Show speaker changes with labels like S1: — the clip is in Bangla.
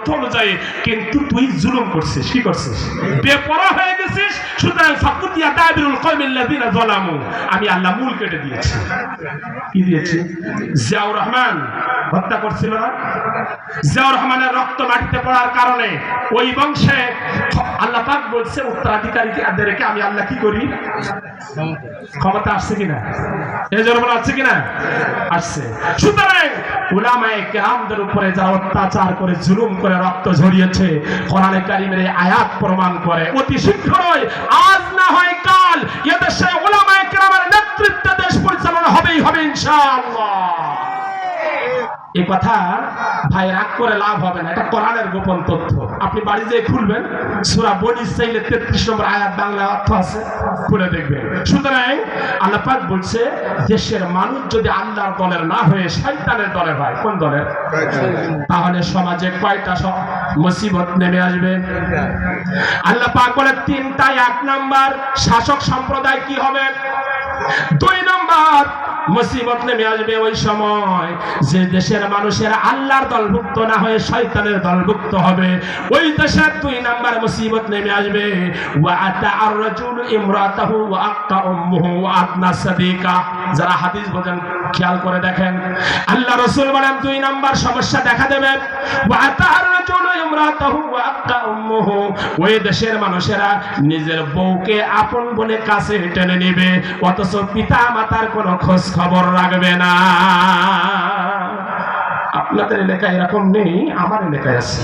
S1: অর্থ অনুযায়ী কিন্তু তুই জুলুম করছিস, কি করছিস? বেপরা হয়ে গেছিস, সুতরাং ফাকুতিয়া দাবিরুল কওমিল্লাযিনা যালামু। আমি আল্লাহ মূল কেটে দিয়েছি। কি দিয়েছি? জিয়াউর রহমান হত্যা করছিল না? জিয়াউর রহমানের রক্ত মাটিতে পড়ার কারণে ওই বংশে আল্লাহ পাক বলছে উত্তরাধিকারীদেরকে আমি আল্লাহ কি করি? ক্ষমতা আসছে কিনা? এই জন্য বলা আসছে কিনা? আসছে। সুতরাং উলামায়ে উপরে অত্যাচার করে, জুলুম করে রক্ত ঝরিয়েছে আয়াত প্রমাণ করে। অতি শীঘ্রই, আজ না হয় কাল, এদেশে উলামায়ে এই কথা ভাই রাগ করে লাভ হবে না, এটা কোরআনের গোপন তথ্য। আপনি বাড়ি যেয়ে খুলবেন, সূরা বনি ইসরাইলের 33 নম্বর আয়াত বাংলা অর্থ আছে, খুলে দেখবেন। সুতরাং আল্লাহ পাক বলছে, দেশের মানুষ যদি আল্লাহর দলের না হয়ে শয়তানের দলের হয়, কোন দলের? তাহলে সমাজে কয়টা স- মুসিবত নেমে আসবে? আল্লাহ পাক বলে তিনটা এক নাম্বার, শাসক সম্প্রদায় কি হবে? মুসিবত নেমে আসবে ওই সময়। যে দেশের মানুষের আল্লাহর দলভুক্ত না হয়ে শয়তানের দলভুক্ত হবে, ওই দেশের দুই নাম্বার মুসিবত নেমে আসবে। যারা হাদিস বোঝেন, খেয়াল করে দেখেন। আল্লাহ রসুল বলেন, দুই নাম্বার সমস্যা দেখা দেবে। ওই দেশের মানুষেরা নিজের বউকে আপন বলে কাছে টেনে নেবে, অথচ পিতা মাতার কোনো খোঁজ খবর রাখবে না। আপনাদের এলাকায় এরকম নেই আমার এলাকায় আছে।